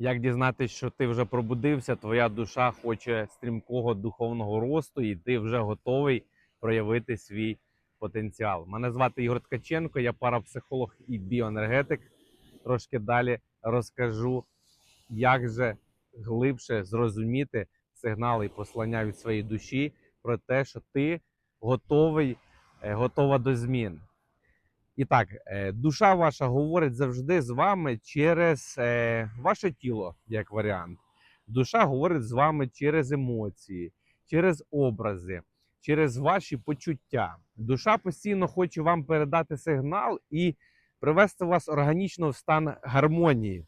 Як дізнатися, що ти вже пробудився, твоя душа хоче стрімкого духовного росту, і ти вже готовий проявити свій потенціал. Мене звати Ігор Ткаченко, я парапсихолог і біоенергетик. Трошки далі розкажу, як же глибше зрозуміти сигнали і послання від своєї душі про те, що ти готовий, е, готова до змін. І так, е, душа ваша говорить завжди з вами через е, ваше тіло, як варіант. Душа говорить з вами через емоції, через образи, через ваші почуття. Душа постійно хоче вам передати сигнал і привести вас органічно в стан гармонії,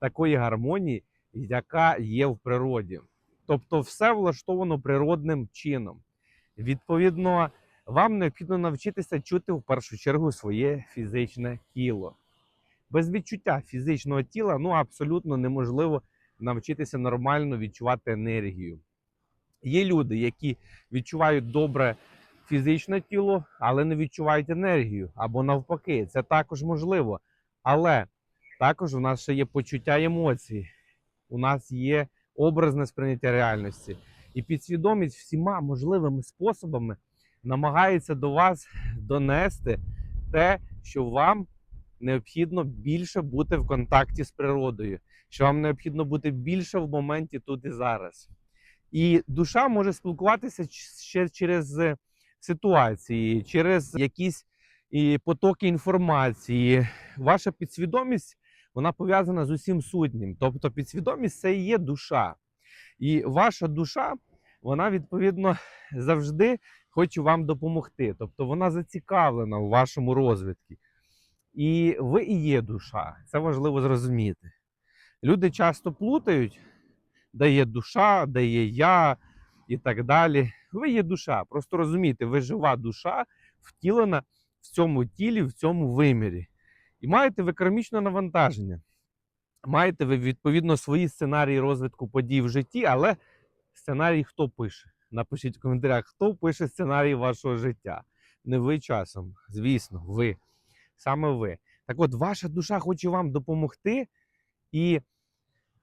такої гармонії, яка є в природі. Тобто, все влаштовано природним чином. Відповідно, вам необхідно навчитися чути в першу чергу своє фізичне тіло. Без відчуття фізичного тіла ну абсолютно неможливо навчитися нормально відчувати енергію. Є люди, які відчувають добре фізичне тіло, але не відчувають енергію. Або навпаки, це також можливо. Але також у нас ще є почуття і емоції. У нас є образне сприйняття реальності. І підсвідомість всіма можливими способами намагається до вас донести те, що вам необхідно більше бути в контакті з природою, що вам необхідно бути більше в моменті тут і зараз. І душа може спілкуватися ще через ситуації, через якісь потоки інформації. Ваша підсвідомість вона пов'язана з усім сутнім. Тобто, підсвідомість це і є душа. І ваша душа, вона відповідно завжди хоче вам допомогти. Тобто вона зацікавлена у вашому розвитку. І ви і є душа. Це важливо зрозуміти. Люди часто плутають, де є душа, де є я і так далі. Ви є душа. Просто розумійте, ви жива душа, втілена в цьому тілі, в цьому вимірі. І маєте ви кармічне навантаження. Маєте ви відповідно свої сценарії розвитку подій в житті, але сценарій хто пише? Напишіть в коментарях, хто пише сценарій вашого життя. Не ви часом, звісно, ви. Саме ви. Так от, ваша душа хоче вам допомогти, і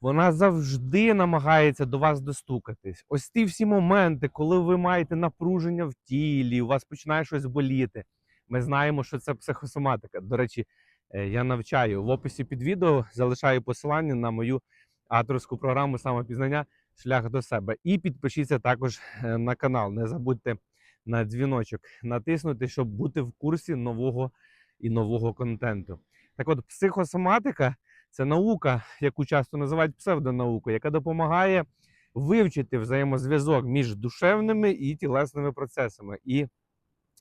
вона завжди намагається до вас достукатись. Ось ті всі моменти, коли ви маєте напруження в тілі, у вас починає щось боліти. Ми знаємо, що це психосоматика. До речі, е, я навчаю в описі під відео, залишаю посилання на мою авторську програму самопізнання шлях до себе. І підпишіться також е, на канал. Не забудьте на дзвіночок натиснути, щоб бути в курсі нового і нового контенту. Так от, психосоматика це наука, яку часто називають псевдонаукою, яка допомагає вивчити взаємозв'язок між душевними і тілесними процесами. І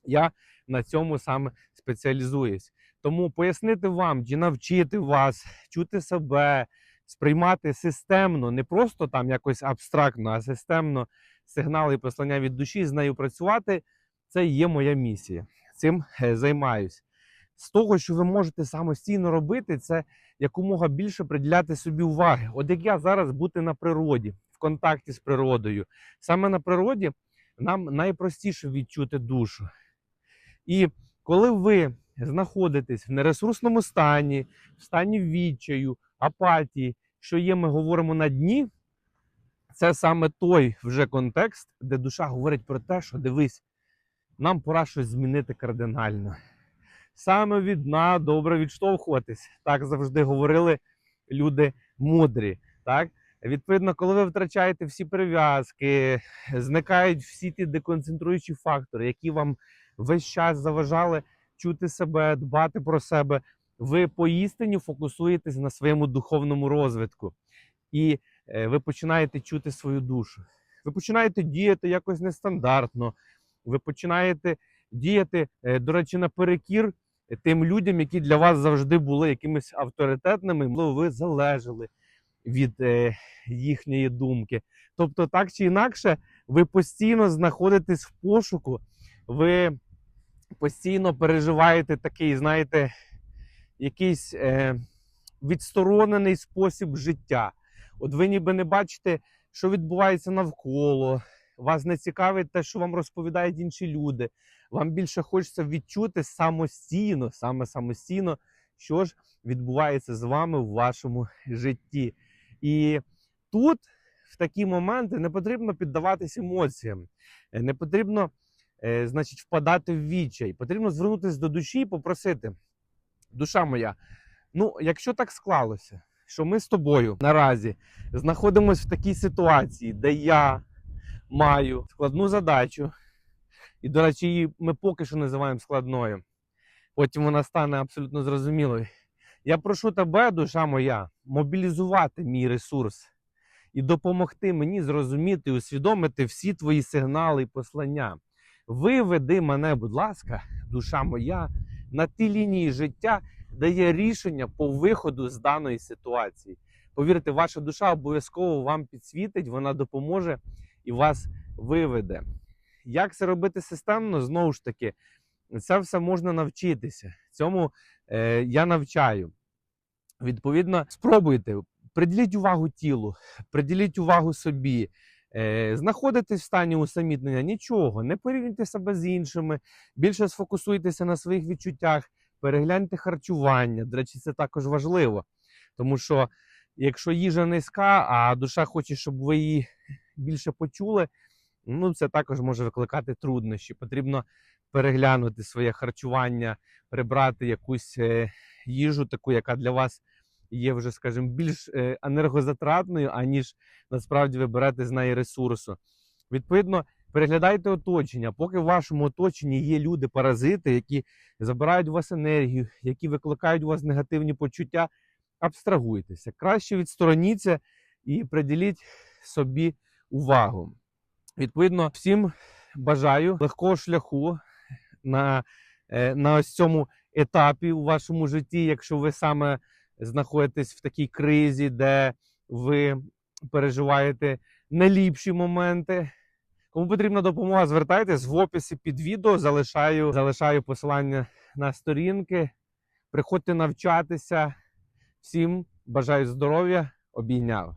я на цьому саме спеціалізуюсь. Тому пояснити вам чи навчити вас чути себе, сприймати системно, не просто там якось абстрактно, а системно сигнали і послання від душі, з нею працювати це є моя місія. Цим е, займаюсь. З того, що ви можете самостійно робити, це якомога більше приділяти собі уваги. От як я зараз бути на природі, в контакті з природою. Саме на природі нам найпростіше відчути душу. І коли ви знаходитесь в нересурсному стані, в стані відчаю, апатії, що є, ми говоримо на дні, це саме той вже контекст, де душа говорить про те, що дивись, нам пора щось змінити кардинально. Саме від дна добре відштовхуватись. Так завжди говорили люди мудрі. Так? Відповідно, коли ви втрачаєте всі прив'язки, зникають всі ті деконцентруючі фактори, які вам весь час заважали чути себе, дбати про себе, ви поістині фокусуєтесь на своєму духовному розвитку. І е, ви починаєте чути свою душу. Ви починаєте діяти якось нестандартно. Ви починаєте діяти, е, до речі, наперекір тим людям, які для вас завжди були якимись авторитетними, можливо, ви залежали від е, їхньої думки. Тобто, так чи інакше, ви постійно знаходитесь в пошуку, ви постійно переживаєте такий, знаєте, якийсь е, відсторонений спосіб життя. От ви ніби не бачите, що відбувається навколо. Вас не цікавить те, що вам розповідають інші люди. Вам більше хочеться відчути самостійно, саме самостійно, що ж відбувається з вами в вашому житті. І тут, в такі моменти, не потрібно піддаватись емоціям, е, не потрібно, е, значить, впадати в відчай. Потрібно звернутися до душі і попросити: душа моя, ну, якщо так склалося, що ми з тобою наразі знаходимося в такій ситуації, де я маю складну задачу, і, до речі, її ми поки що називаємо складною. Потім вона стане абсолютно зрозумілою. Я прошу тебе, душа моя, мобілізувати мій ресурс і допомогти мені зрозуміти і усвідомити всі твої сигнали і послання. Виведи мене, будь ласка, душа моя, на ті лінії життя, де є рішення по виходу з даної ситуації. Повірте, ваша душа обов'язково вам підсвітить, вона допоможе і вас виведе. Як це робити системно? Знову ж таки, це все можна навчитися. Цьому е, я навчаю. Відповідно, спробуйте, приділіть увагу тілу, приділіть увагу собі. Е, знаходитесь в стані усамітнення, нічого, не порівнюйте себе з іншими, більше сфокусуйтеся на своїх відчуттях, перегляньте харчування. До речі, це також важливо. Тому що якщо їжа низька, а душа хоче, щоб ви її більше почули, ну це також може викликати труднощі. Потрібно переглянути своє харчування, прибрати якусь е, їжу, таку, яка для вас є вже, скажімо, більш е, енергозатратною, аніж насправді ви берете з неї ресурсу. Відповідно, переглядайте оточення. Поки в вашому оточенні є люди-паразити, які забирають у вас енергію, які викликають у вас негативні почуття, абстрагуйтеся. Краще відстороніться і приділіть собі увагу. Відповідно, всім бажаю легкого шляху на, е, на ось цьому етапі у вашому житті, якщо ви саме знаходитесь в такій кризі, де ви переживаєте найліпші моменти. Кому потрібна допомога, звертайтесь в описі під відео. Залишаю, залишаю посилання на сторінки. Приходьте навчатися. Всім бажаю здоров'я, обійняв.